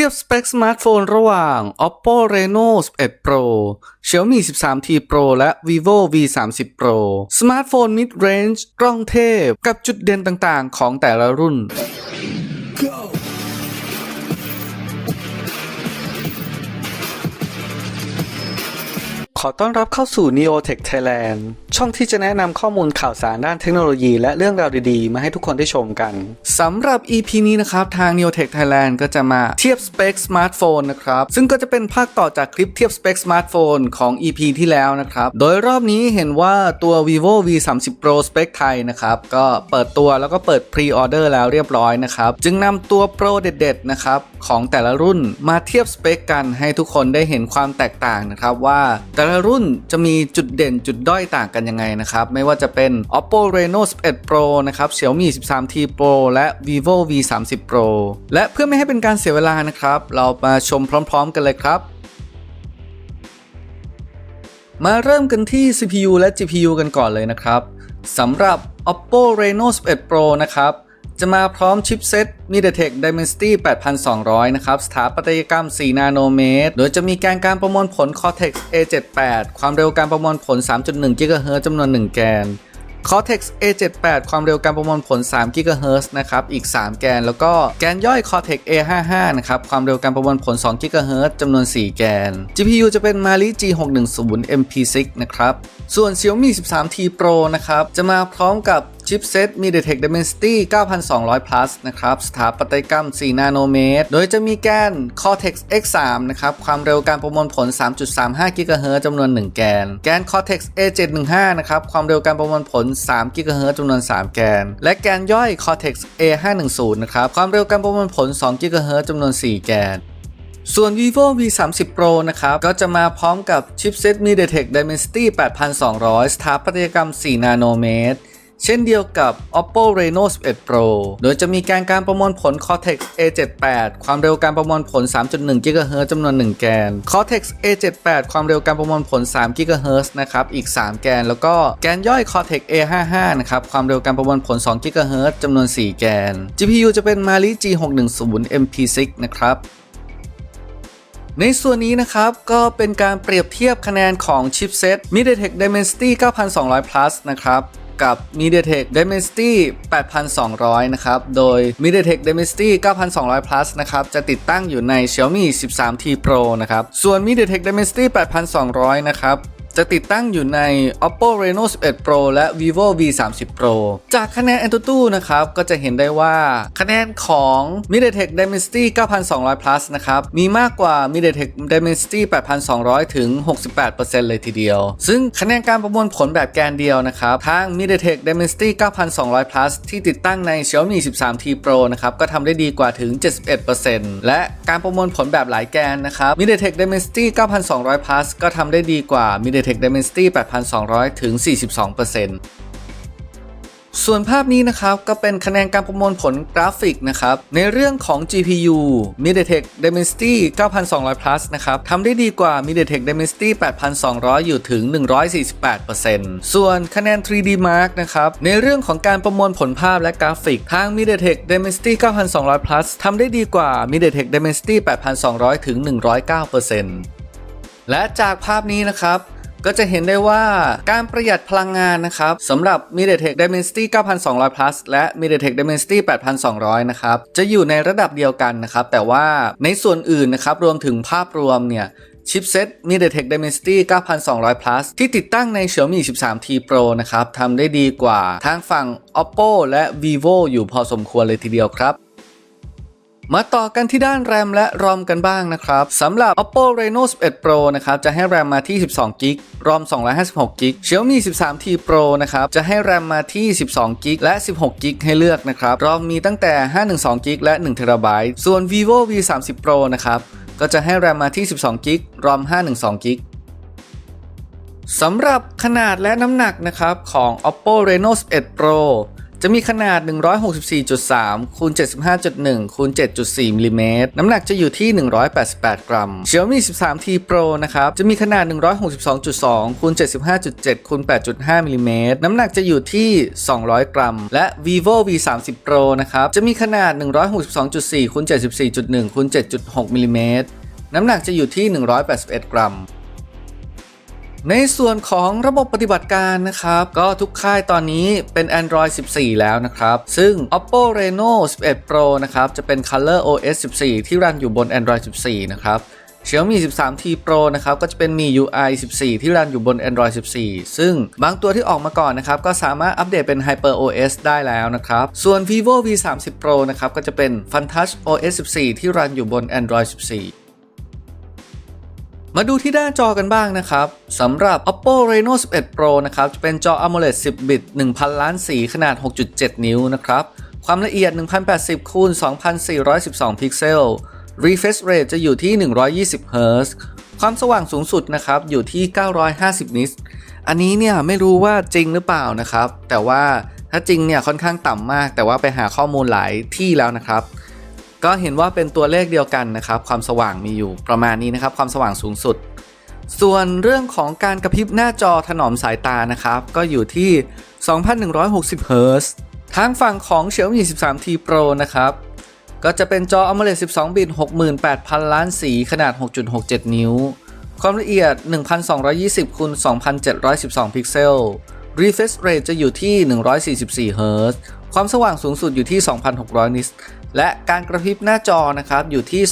ทียบสเปคสมาร์ทโฟนระหว่าง Oppo Reno 11 Pro Xiaomi 13T Pro และ Vivo V 3 0 Pro สมาร์ทโฟน mid range กล้องเทพ กับจุดเด่นต่างๆ ของแต่ละรุ่น ขอต้อนรับเข้าสู่ Neotech Thailand ช่องที่จะแนะนำข้อมูลข่าวสารด้านเทคโนโลยีและเรื่องราวดีๆ มาให้ทุกคนได้ชมกันสำหรับ EP นี้นะครับ ทาง Neotech Thailand ก็จะมาเทียบสเปคสมาร์ทโฟนนะครับ ซึ่งก็จะเป็นภาคต่อจากคลิปเทียบสเปคสมาร์ทโฟนของ EP ที่แล้วนะครับ โดยรอบนี้เห็นว่าตัว vivo v 3 0 pro สเปคไทยนะครับ ก็เปิดตัวแล้วก็เปิด pre order แล้วเรียบร้อยนะครับ จึงนำตัวโปรเด็ดๆนะครับของแต่ละรุ่นมาเทียบสเปคกันให้ทุกคนได้เห็นความแตกต่างนะครับว่าแต่ละรุ่นจะมีจุดเด่นจุดด้อยต่างกันยังไงนะครับ ไม่ว่าจะเป็น oppo reno 11 pro นะครับ xiaomi 13t pro และ vivo v 3 0 pro และเพื่อไม่ให้เป็นการเสียเวลานะครับ เรามาชมพร้อม ๆ กันเลยครับมาเริ่มกันที่ CPU และ GPU กันก่อนเลยนะครับสำหรับ oppo reno 11 pro นะครับ จะมาพร้อมชิปเซ็ต MediaTek Dimensity 8200 นะครับ สถาปัตยกรรม 4 นาโนเมตร โดยจะมีแการการประมวลผล Cortex A78 ความเร็วการประมวลผล 3.1 GHz จำนวน 1 แกน Cortex A78 ความเร็วการประมวลผล 3 GHz นะครับ อีก 3 แกน แล้วก็แกนย่อย Cortex A55 นะครับ ความเร็วการประมวลผล 2 GHz จำนวน 4 แกน GPU จะเป็น Mali G610 MP6 นะครับ ส่วน Xiaomi 13T Pro นะครับ จะมาพร้อมกับ ชิปเซ็ต MediaTek Dimensity 9200 plus นะครับ สถาปัตยกรรม 4 นาโนเมตร โดยจะมีแกน Cortex X3 นะครับ ความเร็วการประมวลผล 3.35 GHz จำนวน 1 แกน แกน Cortex A715 นะครับ ความเร็วการประมวลผล 3 GHz จำนวน 3 แกน และแกนย่อย Cortex A510 นะครับ ความเร็วการประมวลผล 2 GHz จำนวน 4 แกนส่วน vivo v 3 0 pro นะครับ ก็จะมาพร้อมกับชิปเซ็ต MediaTek Dimensity 8200 สถาปัตยกรรม 4 นาโนเมตร เช่นเดียวกับ oppo reno 11 pro โดยจะมีการการประมวลผล cortex a78 ความเร็วการประมวลผล 3.1 GHz จำนวน 1 แกน cortex a78 ความเร็วการประมวลผล 3 GHz นะครับ อีก 3 แกน แล้วก็แกนย่อย cortex a55 นะครับ ความเร็วการประมวลผล 2 GHz จำนวน 4 แกน GPU จะเป็น Mali G610 MP6 นะครับในส่วนนี้นะครับ ก็เป็นการเปรียบเทียบคะแนนของชิปเซ็ต MediaTek Dimensity 9200 plus นะครับ กับ MediaTek Dimensity 8200 นะครับ โดย MediaTek Dimensity 9200 plus นะครับ จะติดตั้งอยู่ใน Xiaomi 13T Pro นะครับ ส่วน MediaTek Dimensity 8200 นะครับ จะติดตั้งอยู่ใน oppo reno 11 pro และ vivo v 3 0 pro จากคะแนน AnTuTu นะครับ ก็จะเห็นได้ว่าคะแนนของ MediaTek Dimensity 9200 plus นะครับ มีมากกว่า MediaTek Dimensity 8200 ถึง 68%เลยทีเดียว ซึ่งคะแนนการประมวลผลแบบแกนเดียวนะครับ ทาง MediaTek Dimensity 9200 plus ที่ติดตั้งใน Xiaomi 13T Pro นะครับ ก็ทำได้ดีกว่าถึง 71%และการประมวลผลแบบหลายแกนนะครับ MediaTek Dimensity 9200 plus ก็ทำได้ดีกว่า MediaTek Tech Dimensity 8200 ถึง 42%ส่วนภาพนี้นะครับ ก็เป็นคะแนนการประมวลผลกราฟิกนะครับ ในเรื่องของ GPU MediaTek Dimensity 9200 plus นะครับทำได้ดีกว่า MediaTek Dimensity 8200 อยู่ถึง 148%ส่วนคะแนน 3D Mark นะครับ ในเรื่องของการประมวลผลภาพและกราฟิก ทาง MediaTek Dimensity 9200 plus ทำได้ดีกว่า MediaTek Dimensity 8200 ถึง 109%และจากภาพนี้นะครับ ก็จะเห็นได้ว่าการประหยัดพลังงานนะครับสำหรับ MediaTek Dimensity 9200 plus และ MediaTek Dimensity 8200 นะครับ จะอยู่ในระดับเดียวกันนะครับ แต่ว่าในส่วนอื่นนะครับ รวมถึงภาพรวมเนี่ยชิปเซ็ต MediaTek Dimensity 9200 plus ที่ติดตั้งใน Xiaomi 13T Pro นะครับทำได้ดีกว่าทางฝั่ง Oppo และ Vivo อยู่พอสมควรเลยทีเดียวครับ มาต่อกันที่ด้านแรมและรอมกันบ้างนะครับสำหรับ oppo reno 11 pro นะครับจะให้แรมมาที่ 12 g b รอม 256 g b xiaomi 13t pro นะครับจะให้แรมมาที่ 12 g b และ 16 g b ให้เลือกนะครับรอมมีตั้งแต่ 512 g b และ1 t b ส่วน vivo v 3 0 pro นะครับก็จะให้แรมมาที่ 12 g b รอม 512 g b สำหรับขนาดและน้ำหนักนะครับของ oppo reno 11 pro จะมีขนาด 164.3คูณ75.1คูณ7.4มิลิเมตรน้ำหนักจะอยู่ที่ 188 กรัม Xiaomi 13T Pro นะครับ จะมีขนาด 162.2คูณ75.7คูณ8.5มิลิเมตรน้ำหนักจะอยู่ที่ 200 กรัม และ Vivo V 3 0 Pro นะครับ จะมีขนาด 162.4คูณ74.1คูณ7.6มิลิเมตรน้ำหนักจะอยู่ที่ 181 กรัม ในส่วนของระบบปฏิบัติการนะครับ ก็ทุกค่ายตอนนี้เป็น Android 14 แล้วนะครับ ซึ่ง Oppo Reno 11 Pro นะครับ จะเป็น Color OS 14 ที่รันอยู่บน Android 14 นะครับ Xiaomi 13T Pro นะครับก็จะเป็น MIUI 14 ที่รันอยู่บน Android 14 ซึ่งบางตัวที่ออกมาก่อนนะครับก็สามารถอัปเดตเป็น Hyper OS ได้แล้วนะครับ ส่วน Vivo V 3 0 Pro นะครับก็จะเป็น FunTouch OS 14 ที่รันอยู่บน Android 14 มาดูที่หน้าจอกันบ้างนะครับสำหรับ Oppo Reno 11 Pro นะครับจะเป็นจอ AMOLED 10 บิต 1000 ล้านสีขนาด 6.7 นิ้วนะครับ ความละเอียด 1080คูณ2412 พิกเซล Refresh Rate จะอยู่ที่ 120 Hz ความสว่างสูงสุดนะครับอยู่ที่ 950 นิตอันนี้เนี่ยไม่รู้ว่าจริงหรือเปล่านะครับ แต่ว่าถ้าจริงเนี่ยค่อนข้างต่ำมาก แต่ว่าไปหาข้อมูลหลายที่แล้วนะครับ ก็เห็นว่าเป็นตัวเลขเดียวกันนะครับ ความสว่างมีอยู่ประมาณนี้นะครับ ความสว่างสูงสุด ส่วนเรื่องของการกระพริบหน้าจอถนอมสายตานะครับ ก็อยู่ที่ 2160 Hz ทางฝั่งของ Xiaomi 13T Pro นะครับ ก็จะเป็นจอ AMOLED 12 บิต 68,000 ล้านสีขนาด 6.67 นิ้ว ความละเอียด 1220คูณ2712 พิกเซล Refresh Rate จะอยู่ที่ 144 Hz ความสว่างสูงสุดอยู่ที่ 2,600 นิต และการกระพริบหน้าจอนะครับอยู่ที่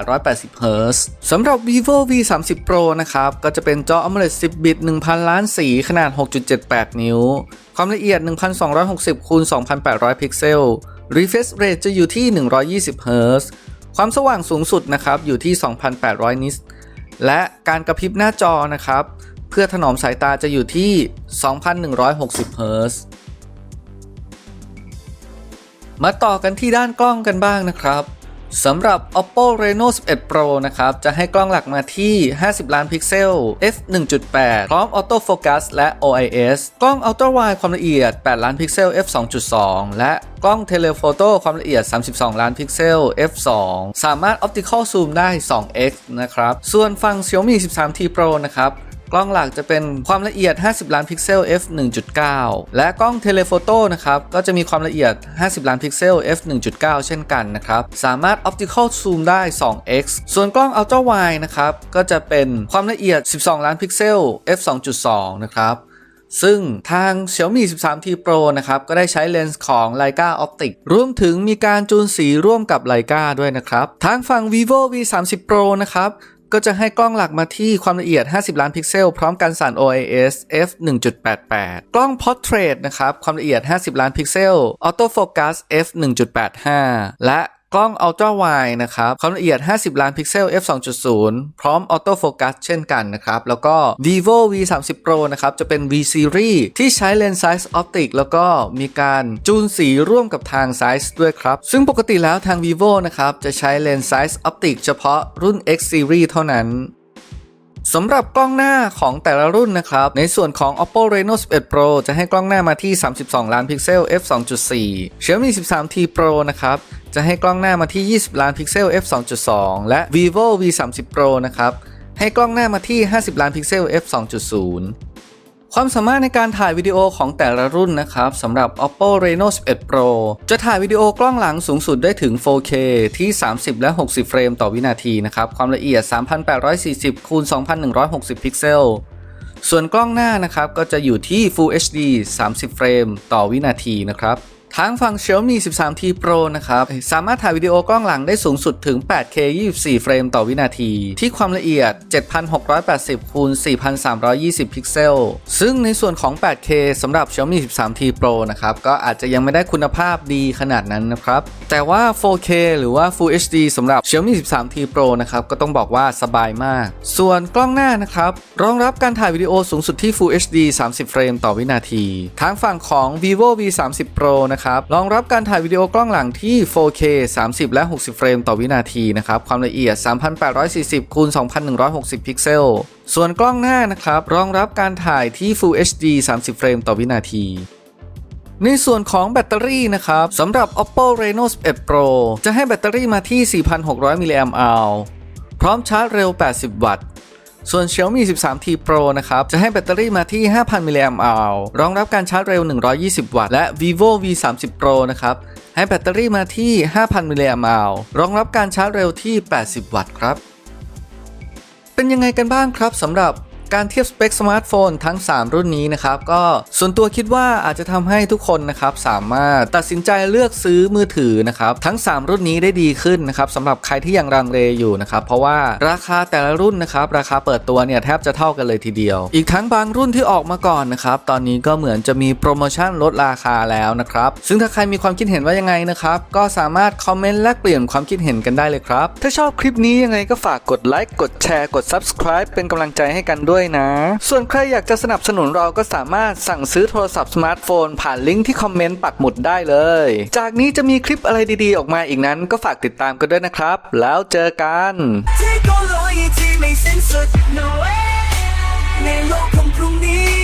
2,880 Hz สำหรับ vivo v 3 0 pro นะครับก็จะเป็นจอ AMOLED 10 บิต 1,000 ล้านสี ขนาด 6.78 นิ้ว ความละเอียด 1,260คูณ2,800 พิกเซล refresh rate จะอยู่ที่ 120 Hz ความสว่างสูงสุดนะครับอยู่ที่ 2,800 นิตและการกระพริบหน้าจอนะครับ เพื่อถนอมสายตาจะอยู่ที่ 2,160 Hz มาต่อกันที่ด้านกล้องกันบ้างนะครับสำหรับ Oppo Reno 11 Pro นะครับ จะให้กล้องหลักมาที่ 50 ล้านพิกเซล f 1.8 พร้อม Auto Focus และ OIS กล้อง Ultra Wide ความละเอียด 8 ล้านพิกเซล f 2.2 และกล้อง Telephoto ความละเอียด 32 ล้านพิกเซล f 2 สามารถ Optical Zoom ได้ 2x นะครับ ส่วนฝั่ง Xiaomi 13T Pro นะครับ กล้องหลักจะเป็นความละเอียด 50 ล้านพิกเซล f 1.9 และกล้องเทเลโฟโต้นะครับ ก็จะมีความละเอียด 50 ล้านพิกเซล f 1.9 เช่นกันนะครับ สามารถ optical zoom ได้ 2x ส่วนกล้อง ultra wide นะครับ ก็จะเป็นความละเอียด 12 ล้านพิกเซล f 2.2 นะครับซึ่งทาง Xiaomi 13T Pro นะครับ ก็ได้ใช้เลนส์ของ Leica Optic รวมถึงมีการจูนสีร่วมกับ Leica ด้วยนะครับ ทางฝั่ง Vivo V 3 0 Pro นะครับ ก็จะให้กล้องหลักมาที่ความละเอียด 50 ล้านพิกเซล พร้อมกันสั่น OIS f 1.88 กล้อง Portrait นะครับ ความละเอียด 50 ล้านพิกเซล Auto Focus f 1.85 และ กล้อง Ultra Wide นะครับความละเอียด 50 ล้านพิกเซล f 2.0 พร้อม Auto Focus เช่นกันนะครับ แล้วก็ Vivo V 3 0 Pro นะครับ จะเป็น V Series ที่ใช้เลนส์ Size Optic แล้วก็มีการจูนสีร่วมกับทาง Size ด้วยครับ ซึ่งปกติแล้วทาง Vivo นะครับ จะใช้เลนส์ Size Optic เฉพาะรุ่น X Series เท่านั้นสำหรับกล้องหน้าของแต่ละรุ่นนะครับ ในส่วนของ Oppo Reno 11 Pro จะให้กล้องหน้ามาที่ 32 ล้านพิกเซล f 2.4 Xiaomi 13T Pro นะครับ จะให้กล้องหน้ามาที่ 20 ล้านพิกเซล f 2.2 และ Vivo V 3 0 Pro นะครับ ให้กล้องหน้ามาที่ 50 ล้านพิกเซล f 2.0 ความสามารถในการถ่ายวิดีโอของแต่ละรุ่นนะครับสำหรับ Oppo Reno 11 Pro จะถ่ายวิดีโอกล้องหลังสูงสุดได้ถึง 4K ที่ 30 และ 60 เฟรมต่อวินาทีนะครับ ความละเอียด 3840คูณ2160 พิกเซลส่วนกล้องหน้านะครับก็จะอยู่ที่ Full HD 30 เฟรมต่อวินาทีนะครับ ทางฝั่ง Xiaomi 13T Pro นะครับ สามารถถ่ายวิดีโอกล้องหลังได้สูงสุดถึง 8K 24 เฟรมต่อวินาที ที่ความละเอียด 7680คูณ4320 พิกเซล ซึ่งในส่วนของ 8K สำหรับ Xiaomi 13T Pro นะครับ ก็อาจจะยังไม่ได้คุณภาพดีขนาดนั้นนะครับ แต่ว่า 4K หรือว่า Full HD สำหรับ Xiaomi 13T Pro นะครับ ก็ต้องบอกว่าสบายมาก ส่วนกล้องหน้านะครับ รองรับการถ่ายวิดีโอสูงสุดที่ Full HD 30 เฟรมต่อวินาทีทางฝั่งของ Vivo V 3 0 Pro นะนะครับรองรับการถ่ายวิดีโอกล้องหลังที่ 4K 30 และ 60 เฟรมต่อวินาทีนะครับความละเอียด 3840คูณ2160 พิกเซลส่วนกล้องหน้านะครับรองรับการถ่ายที่ Full HD 30 เฟรมต่อวินาที ในส่วนของแบตเตอรี่นะครับสำหรับ Oppo Reno 11 Pro จะให้แบตเตอรี่มาที่ 4,600มิลลิแอมป์อวพร้อมชาร์จเร็ว 80 วัตต์ ส่วน Xiaomi 13T Pro นะครับ จะให้แบตเตอรี่มาที่ 5,000 มิลลิแอมป์อวรองรับการชาร์จเร็ว 120 วัตต์ และ Vivo V30 Pro นะครับ ให้แบตเตอรี่มาที่ 5,000 มิลลิแอมป์อวรองรับการชาร์จเร็วที่ 80 วัตต์ครับ เป็นยังไงกันบ้างครับสำหรับ การเทียบสเปคสมาร์ทโฟนทั้ง 3 รุ่นนี้นะครับ ก็ส่วนตัวคิดว่าอาจจะทำให้ทุกคนนะครับ สามารถตัดสินใจเลือกซื้อมือถือนะครับทั้ง 3 รุ่นนี้ได้ดีขึ้นนะครับสำหรับใครที่ยังรังเลอยู่นะครับเพราะว่าราคาแต่ละรุ่นนะครับราคาเปิดตัวเนี่ยแทบจะเท่ากันเลยทีเดียว อีกทั้งบางรุ่นที่ออกมาก่อนนะครับตอนนี้ก็เหมือนจะมีโปรโมชั่นลดราคาแล้วนะครับซึ่งถ้าใครมีความคิดเห็นว่ายังไงนะครับก็สามารถคอมเมนต์แลกเปลี่ยนความคิดเห็นกันได้เลยครับถ้าชอบคลิปนี้ยังไงก็ฝากกดไลค์กดแชร์กด Subscribe เป็นกำลังใจให้กันด้วยนะ ส่วนใครอยากจะสนับสนุนเราก็สามารถสั่งซื้อโทรศัพท์สมาร์ทโฟน ผ่านลิงก์ที่คอมเมนต์ปักหมุดได้เลย จากนี้จะมีคลิปอะไรดีๆ ออกมาอีกนั้น ก็ฝากติดตามกันด้วยนะครับ แล้วเจอกัน no way ในโลกของพรุ่งนี้